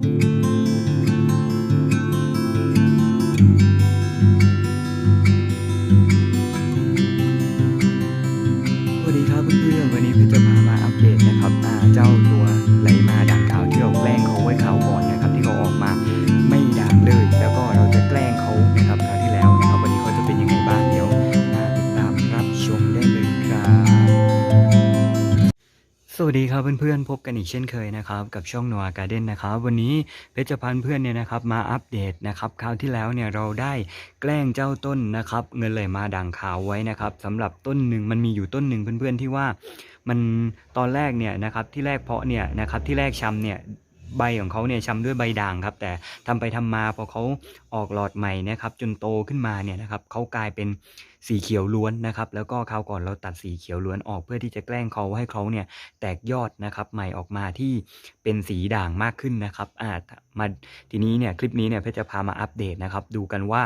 สวั วัสดีครับเพื่อนๆพบกันอีกเช่นเคยนะครับกับช่องนัวการ์เด้นนะครับวันนี้เพชรพันธ์เพื่อนเนี่ยนะครับมาอัปเดตนะครับคราวที่แล้วเนี่ยเราได้แกล้งเจ้าต้นนะครับเงินเลยมาด่างขาวไว้นะครับสำหรับต้นหนึ่งมันมีอยู่ต้นหนึ่งเพื่อนๆที่ว่ามันตอนแรกเนี่ยนะครับที่แรกเพาะเนี่ยนะครับที่แรกชำเนี่ย ใบของเขาเนี่ยช้ำด้วยใบด่างครับ แต่ทำไปทำมาพอเขาออกหลอดใหม่นะครับ จนโตขึ้นมาเนี่ยนะครับเขากลายเป็นสีเขียวล้วนนะครับ แล้วก็คราวก่อนเราตัดสีเขียวล้วนออกเพื่อที่จะแกล้งเขาให้เขาเนี่ยแตกยอดนะครับ ใหม่ออกมาที่เป็นสีด่างมากขึ้นนะครับอ่ามาทีนี้เนี่ยคลิปนี้เนี่ยเพชรจะพามาอัปเดตนะครับ ดูกันว่า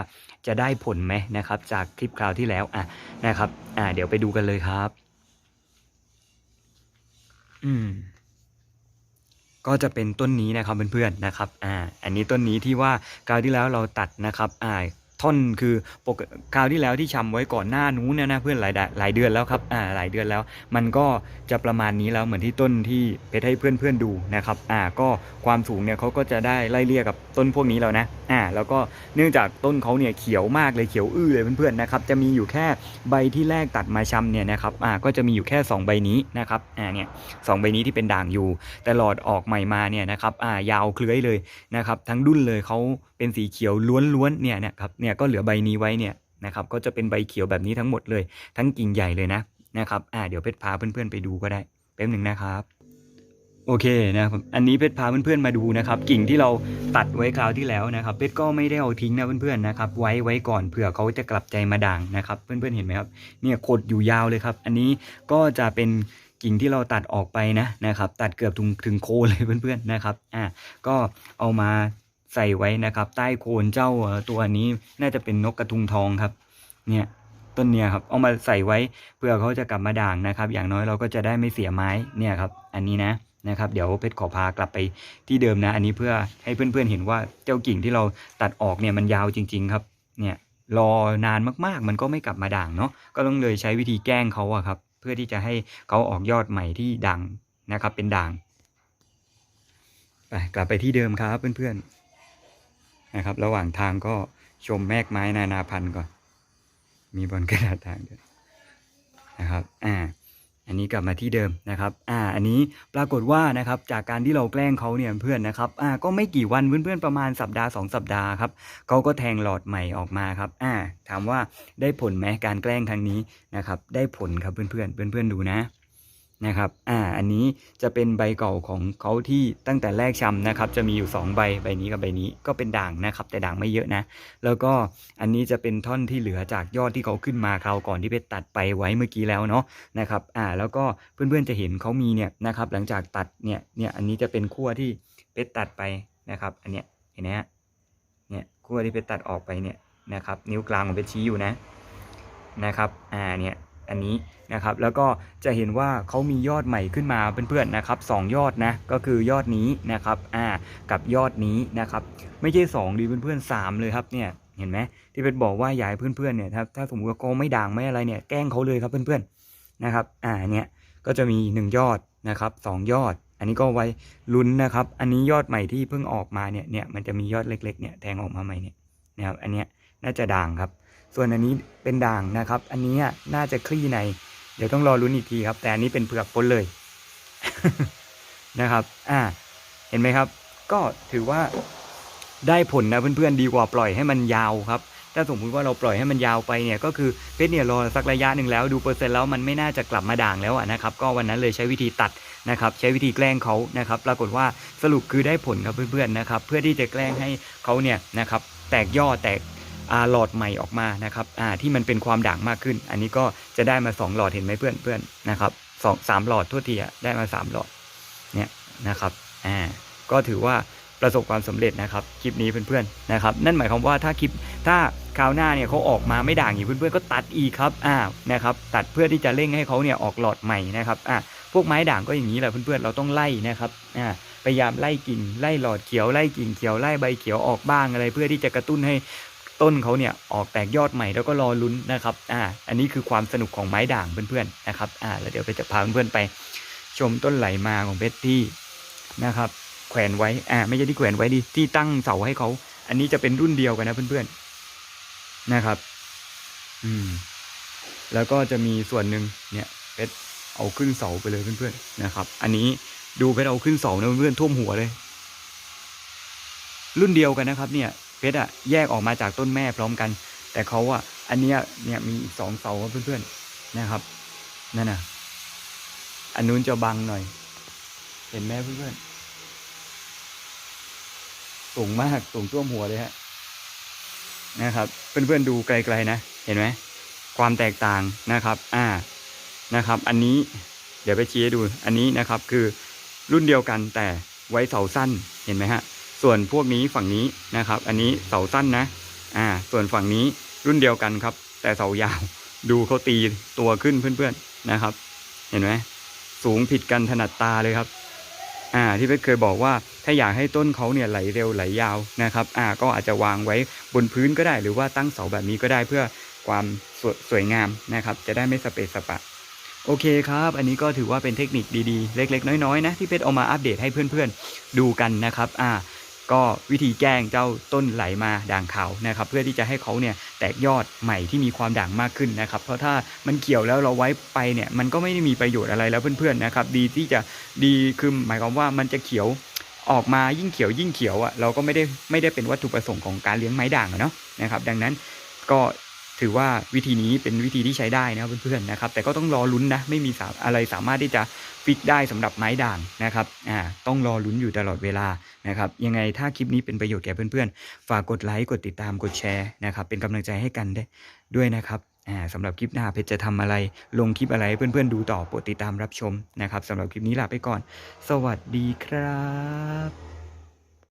จะได้ผลไหมนะครับ จากคลิปคราวที่แล้วอะนะครับอ่าเดี๋ยวไปดูกันเลยครับ อืม ก็จะเป็นต้นนี้นะครับเพื่อนๆนะครับอ่าอันนี้ต้นนี้ที่ว่าคราวที่แล้วเราตัดนะครับอ่า ท่อนคือปกคราวที่แล้วที่ชำไว้ก่อนหน้านู้นเนี่ยนะเพื่อนหลายหลายเดือนแล้วครับอ่าหลายเดือนแล้ว มันก็จะประมาณนี้แล้วเหมือนที่ต้นที่เพชรให้เพื่อนๆดูนะครับอ่าก็ความสูงเนี่ยเขาก็จะได้ไล่เลี่ยกับต้นพวกนี้แล้วนะอ่าแล้วก็เนื่องจากต้นเขาเนี่ยเขียวมากเลยเขียวอื้อเลยเพื่อนๆนะครับจะมีอยู่แค่ใบที่แรกตัดมาชำเนี่ยนะครับอ่าก็จะมีอยู่แค่สองใบนี้นะครับอ่าเนี่ยสองใบนี้ที่เป็นด่างอยู่ แต่หลอดออกใหม่มาเนี่ยนะครับอ่ายาวเคลื้อยเลยนะครับทั้งดุ้นเลยเขา เป็นสีเขียวล้วนๆเนี่ยนะครับเนี่ยก็เหลือใบนี้ไว้เนี่ยนะครับก็จะเป็นใบเขียวแบบนี้ทั้งหมดเลย ทั้งกิ่งใหญ่เลยนะนะครับอ่าเดี๋ยวเพชรพาเพื่อนๆไปดูก็ได้แป๊บหนึ่งนะครับโอเคนะครับอันนี้เพชรพาเพื่อนๆมาดูนะครับกิ่งที่เราตัดไว้คราวที่แล้วนะครับ เพชรก็ไม่ได้เอาทิ้งนะเพื่อนๆนะครับ ไว้ไว้ก่อนเผื่อเขาจะกลับใจมาด่างนะครับ เพื่อนๆเห็นไหมครับเนี่ยขดอยู่ยาวเลยครับ อันนี้ก็จะเป็นกิ่งที่เราตัดออกไปนะนะครับ ตัดเกือบถึงถึงโคเลยเพื่อนๆนะครับอ่าก็เอามา ใส่ไว้นะครับ ใต้โคนเจ้าตัวนี้น่าจะเป็นนกกระทุงทองครับ เนี่ยต้นเนี่ยครับเอามาใส่ไว้เพื่อเขาจะกลับมาด่างนะครับ อย่างน้อยเราก็จะได้ไม่เสียไม้เนี่ยครับ อันนี้นะนะครับ เดี๋ยวเพชรขอพากลับไปที่เดิมนะ อันนี้เพื่อให้เพื่อนๆเห็นว่าเจ้ากิ่งที่เราตัดออกเนี่ยมันยาวจริง ๆ ครับ เนี่ยรอนานมากๆ มันก็ไม่กลับมาด่างเนาะก็ต้องเลยใช้วิธีแกล้งเขาอะครับ เพื่อที่จะให้เขาออกยอดใหม่ที่ด่างนะครับ เป็นด่างไปกลับไปที่เดิมครับเพื่อนๆ นะครับ ระหว่างทางก็ชมแมกไม้นานาพันธุ์ก่อน มีบอลกระดาษทางด้วยนะครับ อ่า อันนี้กลับมาที่เดิมนะครับ อ่า อันนี้ปรากฏว่านะครับ จากการที่เราแกล้งเขาเนี่ยเพื่อนนะครับ อ่า ก็ไม่กี่วันเพื่อนๆประมาณสัปดาห์สองสัปดาห์ครับเขาก็แทงหลอดใหม่ออกมาครับ อ่า ถามว่าได้ผลไหมการแกล้งครั้งนี้นะครับ ได้ผลครับเพื่อนๆ เพื่อนๆดูนะ นะครับ อ่า อันนี้จะเป็นใบเก่าของเขาที่ตั้งแต่แรกชำนะครับ จะมีอยู่ 2 ใบ ใบนี้กับใบนี้ก็เป็นด่างนะครับ แต่ด่างไม่เยอะนะ แล้วก็อันนี้จะเป็นท่อนที่เหลือจากยอดที่เขาขึ้นมาคราวก่อนที่เพชรตัดไปไว้เมื่อกี้แล้วเนาะนะครับ อ่า แล้วก็เพื่อนๆจะเห็นเขามีเนี่ยนะครับ หลังจากตัดเนี่ย เนี่ย อันนี้จะเป็นขั้วที่เพชรตัดไปนะครับ อันเนี้ย เห็นไหมฮะ เนี่ยขั้วที่เพชรตัดออกไปเนี่ยนะครับ นิ้วกลางของเพชรชี้อยู่นะ นะครับ อ่า เนี่ย อันนี้นะครับแล้วก็จะเห็นว่าเขามียอดใหม่ขึ้นมาเพื่อนๆนะครับสองยอดนะก็คือยอดนี้นะครับอ่ากับยอดนี้นะครับไม่ใช่สองดีเพื่อนๆสามเลยครับเนี่ยเห็นไหมที่เป็นบอกว่าอยายเพื่อนๆเนี่ยถ้าถ้าสมมติว่าเขาไม่ด่างไม่อะไรเนี่ยแกล้งเขาเลยครับเพื่อนๆนะครับอ่าเนี่ยก็จะมีหนึ่งยอดนะครับสองยอด อันนี้ก็ไว้ลุ้นนะครับ อันนี้ยอดใหม่ที่เพิ่งออกมาเนี่ยเนี่ยมันจะมียอดเล็กๆเนี่ยแทงออกมาใหม่เนี่ยนะครับอันเนี้ยน่าจะด่างครับ ส่วนอันนี้เป็นด่างนะครับ อันนี้น่าจะคลี่ใน เดี๋ยวต้องรอรุ้นอีกทีครับ แต่อันนี้เป็นเผือกพ้นเลยนะครับ อ่า เห็นไหมครับ ก็ถือว่าได้ผลนะเพื่อนๆดีกว่าปล่อยให้มันยาวครับ ถ้าสมมุติว่าเราปล่อยให้มันยาวไปเนี่ย ก็คือเพชรเนี่ยรอสักระยะหนึ่งแล้วดูเปอร์เซ็นต์แล้วมันไม่น่าจะกลับมาด่างแล้วนะครับ ก็วันนั้นเลยใช้วิธีตัดนะครับ ใช้วิธีแกล้งเขานะครับ ปรากฏว่าสรุปคือได้ผลครับเพื่อนๆนะครับ เพื่อที่จะแกล้งให้เขาเนี่ยนะครับ แตกยอดแตก หลอดใหม่ออกมานะครับที่มันเป็นความด่างมากขึ้น อันนี้ก็จะได้มา 2 หลอดเห็นไหมเพื่อนเพื่อนนะครับสองสามหลอดทั่วที่ได้มา 3 หลอดเนี่ยนะครับอ่าก็ถือว่าประสบความสำเร็จนะครับคลิปนี้เพื่อนๆนะครับนั่นหมายความว่าถ้าคลิปถ้าคราวหน้าเนี่ยเขาออกมาไม่ด่างอีกเพื่อนๆก็ตัดอีกครับอ่านะครับตัดเพื่อที่จะเร่งให้เขาเนี่ยออกหลอดใหม่นะครับอ่าพวกไม้ด่างก็อย่างนี้แหละเพื่อนๆเราต้องไล่นะครับอ่าพยายามไล่กิ่งไล่หลอดเขียวไล่กิ่งเขียวไล่ใบเขียวออกบ้างอะไร เพื่อที่จะกระตุ้นให้ ต้นเขาเนี่ยออกแตกยอดใหม่แล้วก็รอลุ้นนะครับอ่าอันนี้คือความสนุกของไม้ด่างเพื่อนๆนะครับอ่าแล้วเดี๋ยวไปจะพาเพื่อนๆไป ชมต้นไหลมาของเพชรที่นะครับ แขวนไว้อ่าไม่ใช่ที่แขวนไว้ดิที่ตั้งเสาให้เขา อันนี้จะเป็นรุ่นเดียวกันนะเพื่อนๆนะครับ อืม แล้วก็จะมีส่วนหนึ่งเนี่ยเพชรเอาขึ้นเสาไปเลยเพื่อนๆนะครับ อันนี้ดูเพชรเอาขึ้นเสานะเพื่อนๆท่วมหัวเลย รุ่นเดียวกันนะครับ เนี่ย เพชรอะแยกออกมาจากต้นแม่พร้อมกัน แต่เขาอะอันเนี้ยเนี่ยมีอีกสองเสาเพื่อนๆนะครับนั่นน่ะอันนู้นจะบังหน่อย เห็นไหมเพื่อนๆสูงมากสูงท่วมหัวเลยฮะนะครับ เพื่อนๆดูไกลๆนะเห็นไหมความแตกต่างนะครับ อ่านะครับ อันนี้เดี๋ยวไปชี้ให้ดู อันนี้นะครับคือรุ่นเดียวกันแต่ไว้เสาสั้นเห็นไหมฮะ ส่วนพวกนี้ฝั่งนี้นะครับ อันนี้เสาสั้นนะ อ่า ส่วนฝั่งนี้รุ่นเดียวกันครับ แต่เสายาวดูเขาตีตัวขึ้นเพื่อนๆนะครับ เห็นไหมสูงผิดกันถนัดตาเลยครับ อ่า ที่เพชรเคยบอกว่าถ้าอยากให้ต้นเขาเนี่ยไหลเร็วไหลยาวนะครับ อ่า ก็อาจจะวางไว้บนพื้นก็ได้ หรือว่าตั้งเสาแบบนี้ก็ได้เพื่อความสวยสวยงามนะครับ จะได้ไม่สเปซสปะโอเคครับ อันนี้ก็ถือว่าเป็นเทคนิคดีๆ เล็ก ๆ น้อยๆนะที่เพชรเอามาอัปเดตให้เพื่อนๆ ดูกันนะครับ อ่า ก็วิธีแก้งเจ้าต้นไหลมาด่างขาวนะครับ เพื่อที่จะให้เขาเนี่ยแตกยอดใหม่ที่มีความด่างมากขึ้นนะครับ เพราะถ้ามันเขียวแล้วเราไว้ไปเนี่ยมันก็ไม่ได้มีประโยชน์อะไรแล้วเพื่อนๆนะครับ ดีที่จะดีคือหมายความว่ามันจะเขียวออกมายิ่งเขียวยิ่งเขียวอะเราก็ไม่ได้ไม่ได้เป็นวัตถุประสงค์ของการเลี้ยงไม้ด่างเนาะนะครับ ดังนั้นก็ ถือว่าวิธีนี้เป็นวิธีที่ใช้ได้นะเพื่อนๆนะครับ แต่ก็ต้องรอลุ้นนะไม่มีอะไรสามารถที่จะฟิกได้สำหรับไม้ด่างนะครับอ่าต้องรอลุ้นอยู่ตลอดเวลานะครับยังไงถ้าคลิปนี้เป็นประโยชน์แก่เพื่อนๆ ฝากกดไลค์กดติดตามกดแชร์นะครับเป็นกำลังใจให้กันได้ด้วยนะครับอ่าสำหรับคลิปหน้าเพชรจะทำอะไร ลงคลิปอะไรเพื่อนๆดูต่อโปรดติดตามรับชมนะครับสำหรับคลิปนี้ลาไปก่อน สวัสดีครับ